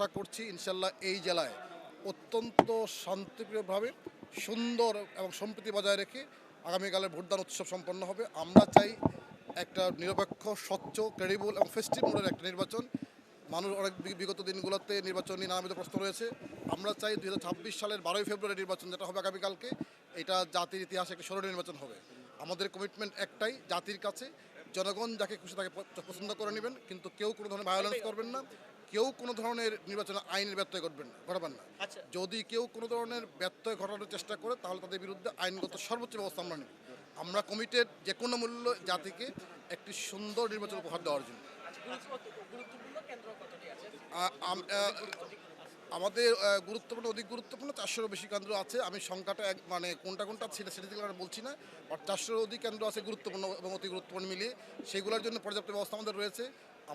আশা করছি ইনশাল্লাহ এই জেলায় অত্যন্ত শান্তিপ্রিয়ভাবে সুন্দর এবং সম্প্রীতি বজায় রেখে আগামীকালের ভোটদান উৎসব সম্পন্ন হবে। আমরা চাই একটা নিরপেক্ষ, স্বচ্ছ ক্রেডিবল এবং ফেস্টিভ মোডের একটা নির্বাচন। মানুষ অনেক বিগত দিনগুলোতে নির্বাচন নিয়ে নানাবিধ প্রশ্ন রয়েছে। আমরা চাই দু হাজার ছাব্বিশ সালের বারোই ফেব্রুয়ারি নির্বাচন যেটা হবে আগামীকালকে, এটা জাতির ইতিহাসে একটি স্মরণীয় নির্বাচন হবে। আমাদের কমিটমেন্ট একটাই, জাতির কাছে জনগণ যাকে খুশি তাকে পছন্দ করে নেবেন, কিন্তু কেউ কোনো ধরনের ভায়োলেন্স করবেন না। কেউ কোনো ধরনের নির্বাচন আইনের ব্যত্যয় ঘটবেন না ঘটাবেন না। আচ্ছা। যদি কেউ কোনো ধরনের ব্যত্যয় ঘটানোর চেষ্টা করে তাহলে তাদের বিরুদ্ধে আইনগত সর্বোচ্চ ব্যবস্থা আমরা নেব। আমরা কমিটির যে কোনো মূল্য জাতিকে একটি সুন্দর নির্বাচন উপহার দেওয়ার জন্য। আমাদের গুরুত্বপূর্ণ, অধিক গুরুত্বপূর্ণ, চারশোরও বেশি কেন্দ্র আছে। আমি সংখ্যাটা এক মানে কোনটা কোনটা সেটা সেটা থেকে বলছি না। বাট চারশোর অধিক কেন্দ্র আছে গুরুত্বপূর্ণ এবং অতি গুরুত্বপূর্ণ মিলিয়ে। সেগুলোর জন্য পর্যাপ্ত ব্যবস্থা আমাদের রয়েছে।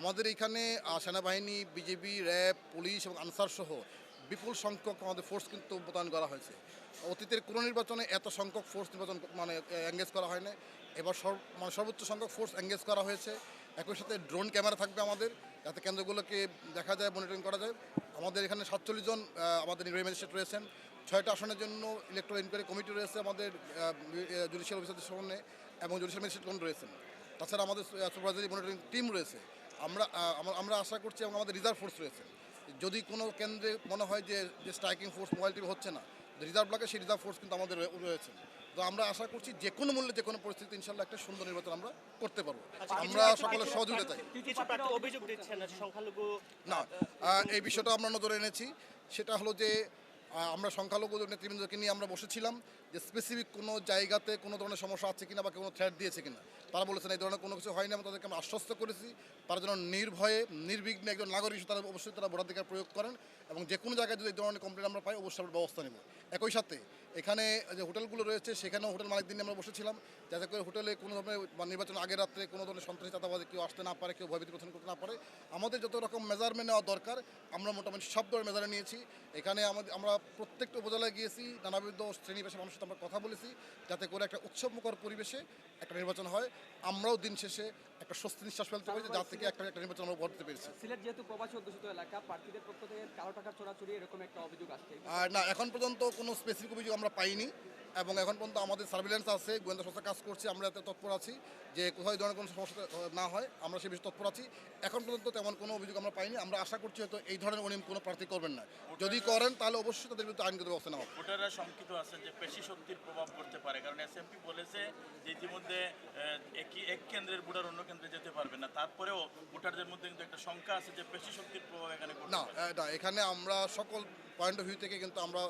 আমাদের এখানে সেনাবাহিনী বিজেপি র্যাব, পুলিশ এবং আনসার সহ বিপুল সংখ্যক আমাদের ফোর্স কিন্তু মোতায়েন করা হয়েছে। অতীতের কোনো নির্বাচনে এত সংখ্যক ফোর্স নির্বাচন মানে এঙ্গেজ করা হয় না এবার সর্ব মানে সর্বোচ্চ সংখ্যক ফোর্স এঙ্গেজ করা হয়েছে। একই সাথে ড্রোন ক্যামেরা থাকবে আমাদের, যাতে কেন্দ্রগুলোকে দেখা যায় মনিটরিং করা যায়। আমাদের এখানে সাতচল্লিশ জন আমাদের নির্বাহী ম্যাজিস্ট্রেট রয়েছেন। ছয়টা আসনের জন্য ইলেকট্রাল ইনকোয়ারি কমিটি রয়েছে আমাদের জুডিশিয়াল অফিসারদের সামনে এবং জুডিশিয়াল ম্যাজিস্ট্রেটগণ রয়েছেন। তাছাড়া আমাদের সুপারভাইজারি মনিটরিং টিম রয়েছে। আমরা আমরা- আমরা আশা করছি এবং আমাদের রিজার্ভ ফোর্স রয়েছে। যদি কোনো কেন্দ্রে মনে হয় যে যে স্ট্রাইকিং ফোর্স মোবাইল টিম হচ্ছে না রিজার্ভ ব্লকে সেই রিজার্ভ ফোর্স কিন্তু আমাদের রয়েছে। তো আমরা আশা করছি যে কোনো মূল্যে যে কোনো পরিস্থিতি ইনশাল্লাহ একটা সুন্দর নির্বাচন আমরা করতে পারব। আমরা সকলের সহযোগিতা চাই অভিযোগ সংখ্যালঘু না এই বিষয়টা আমরা নজরে এনেছি। সেটা হলো যে আমরা সংখ্যালঘু নেতৃবৃন্দকে নিয়ে আমরা বসেছিলাম যে স্পেসিফিক কোনো জায়গাতে কোনো ধরনের সমস্যা আছে কিনা বা কোনো থ্রেট দিয়েছে কিনা। তারা বলেছেন এই ধরনের কোনো কিছু হয়নি, আমরা তাদেরকে আমরা আশ্বস্ত করেছি। তারা যেন নির্ভয়ে, নির্বিঘ্নে একজন নাগরিক তারা অবশ্যই তারা ভোটাধিকার প্রয়োগ করেন এবং যে কোনো জায়গায় যদি এই ধরনের কমপ্লেন আমরা পাই, অবশ্যই আমরা ব্যবস্থা নেব। একই সাথে, এখানে যে হোটেলগুলো রয়েছে, সেখানেও হোটেল মালিক দিন আমরা বসেছিলাম। যাতে করে হোটেলে কোনো ধরনের নির্বাচন আগের রাত্রে কোনো ধরনের সন্ত্রাসী চাঁদাবাদে কেউ আসতে না পারে, কেউ ভয়ভীতি পোষণ করতে না পারে। আমাদের যত রকম মেজারমেন্ট নেওয়া দরকার, আমরা মোটামুটি সব ধরনের মেজারে নিয়েছি। এখানে আমাদের, আমরা প্রত্যেকটা উপজেলায় গিয়েছি নানাবিধ শ্রেণি পেশা মানুষের সাথে আমরা কথা বলেছি যাতে করে একটা উৎসবমুখর পরিবেশে একটা নির্বাচন হয়। আমরাও দিন শেষে একটা স্বস্তি নিঃশ্বাস ফেলতে পারি যে যার থেকে একটা একটা নির্বাচন আমরা করতে পেরেছি। সিলেট যেহেতু প্রবাসী অধ্যুষিত এলাকা প্রার্থীদের পক্ষ থেকে কালো টাকা চোরাচুরি এরকম একটা অভিযোগ আসছে। আর না এখন পর্যন্ত কোনো স্পেসিফিক অভিযোগ আমরা পাইনি। এবং এখন পর্যন্ত আমাদের সার্ভিলেন্স আছে গোয়েন্দা সংস্থা কাজ করছে আমরা এতে তৎপর আছি যে কোথাও ধরনের কোনো সমস্যা না হয় আমরা সে বিষয়ে তৎপর আছি। এখন পর্যন্ত তেমন কোনো অভিযোগ আমরা পাইনি আমরা আশা করছি হয়তো এই ধরনের অনিয়ম কোনো প্রার্থী করবেন না। যদি করেন তাহলে অবশ্যই তাদের বিরুদ্ধে আইনগত ব্যবস্থা নেওয়া ভোটাররা শঙ্কিত আছে যে পেশি শক্তির প্রভাব পড়তে পারে কারণ এসএমপি বলেছে যে ইতিমধ্যে একই এক কেন্দ্রের ভোটার অন্য কেন্দ্রে যেতে পারবে না। তারপরেও ভোটারদের মধ্যে কিন্তু একটা শঙ্কা আছে যে পেশি শক্তির প্রভাব এখানে না। না এখানে আমরা সকল পয়েন্ট অফ ভিউ থেকে কিন্তু আমরা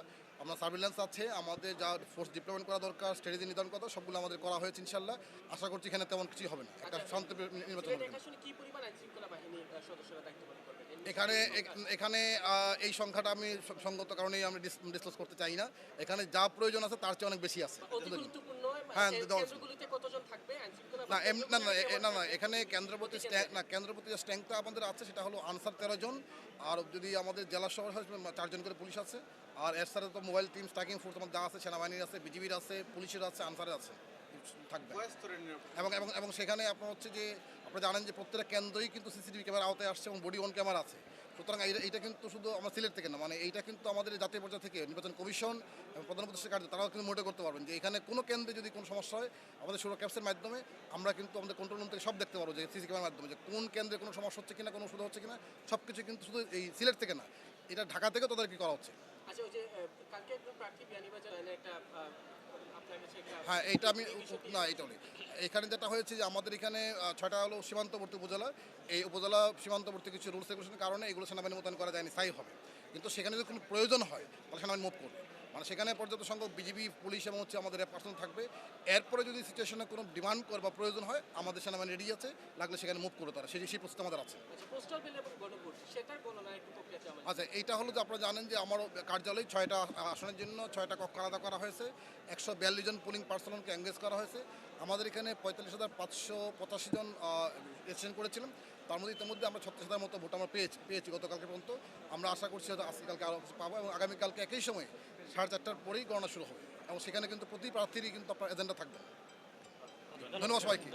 আমরা সার্ভিলেন্স আছে আমাদের যা ফোর্স ডিপ্লয়মেন্ট করা দরকার স্ট্র্যাটেজি নির্ধারণ করা সবগুলো আমাদের করা হয়েছে ইনশাল্লাহ আশা করছি এখানে তেমন কিছুই হবে না। একটা শান্তি নির্বাচন হবে। এখানে। এখানে এই সংখ্যাটা আমি সঙ্গত কারণেই আমি ডিসকাস করতে চাই না। এখানে যা প্রয়োজন আছে তার চেয়ে অনেক বেশি আছে। হ্যাঁ, না না না না না এখানে কেন্দ্রপতি না কেন্দ্রপতি যে স্ট্যাংটা আমাদের আছে সেটা হলো আনসার তেরো জন আর যদি আমাদের জেলা শহর হয় চারজন করে পুলিশ আছে আর এর সাথে তো মোবাইল টিম স্ট্রাইকিং ফোর্স আমাদের আছে সেনাবাহিনীর আছে বিজিবির আছে পুলিশের আছে আনসারের আছে থাকবে। এবং এবং এবং সেখানে আপনার হচ্ছে যে আপনারা জানেন যে প্রত্যেকটা কেন্দ্রই কিন্তু সিসিটিভি ক্যামেরা আওতায় আসছে এবং বডি ওয়ান ক্যামেরা আছে। সুতরাং এইটা কিন্তু শুধু আমার সিলেট থেকে না মানে এইটা কিন্তু আমাদের জাতীয় পর্যায়ে থেকে নির্বাচন কমিশন এবং প্রধান উপদেষ্টা কার্য তারাও কিন্তু মোটে করতে পারবেন যে এখানে কোনো কেন্দ্রে যদি কোনো সমস্যা হয়, আমাদের সুরক্ষা ক্যাপসের মাধ্যমে আমরা কিন্তু আমাদের কন্ট্রোল রুম থেকে সব দেখতে পারব যে সিসি ক্যামেরার মাধ্যমে যে কোন কেন্দ্রে কোনো সমস্যা হচ্ছে কিনা, কোনো সুবিধা হচ্ছে কিনা সব কিছু কিন্তু শুধু এই সিলেট থেকে না, এটা ঢাকা থেকে তাদের কি করা হচ্ছে। আচ্ছা ওই যে কালকে একজন প্রার্থী একটা হ্যাঁ এইটা আমি না, এইটা নেই। এখানে যেটা হয়েছে যে আমাদের এখানে ছয়টা হলো সীমান্তবর্তী উপজেলা। এই উপজেলা সীমান্তবর্তী কিছু রুলস রেগুলেশনের কারণে এগুলো সেনাবাহিনী মোতায়েন করা যায়নি স্থায়ী হবে। কিন্তু সেখানে যদি কোনো প্রয়োজন হয়, তাহলে সেনাবাহিনী মুভ করবে। মানে সেখানে পর্যাপ্ত সংখ্যক বিজিবি, পুলিশ এবং হচ্ছে আমাদের পার্সন থাকবে। এরপরে যদি সিচুয়েশনে কোনো ডিমান্ড করে বা প্রয়োজন হয়, আমাদের সেনাবাহিনী রেডি আছে। লাগলে সেখানে মুভ করে তারা। সেই সেই প্রস্তুতি আমাদের আছে আচ্ছা পোস্টাল বিল এবং গণভোট সেটার গণনার একটু প্রক্রিয়া চাই আমাদের আচ্ছা এইটা হলো যে আপনারা জানেন যে আমার কার্যালয়ে ছয়টা আসনের জন্য ছয়টা কক্ষ আলাদা করা হয়েছে। একশো বিয়াল্লিশ জন পুলিং পার্সনকে এঙ্গেজ করা হয়েছে। আমাদের এখানে পঁয়তাল্লিশ হাজার পাঁচশো পঁচাশি জন রেজিস্ট্রেশন করেছিলাম। তার মধ্যে ইতিমধ্যে আমরা ছত্রিশ হাজার মতো ভোট আমরা পেয়েছি পেয়েছি গতকালকে পর্যন্ত। আমরা আশা করছি হয়তো আজকে কালকে আরও পাবো এবং আগামীকালকে একই সময়ে সাড়ে চারটার পরেই গণনা শুরু হবে। এবং সেখানে কিন্তু প্রতি প্রার্থীরই কিন্তু আপনার এজেন্ডা থাকবে। ধন্যবাদ সবাইকে।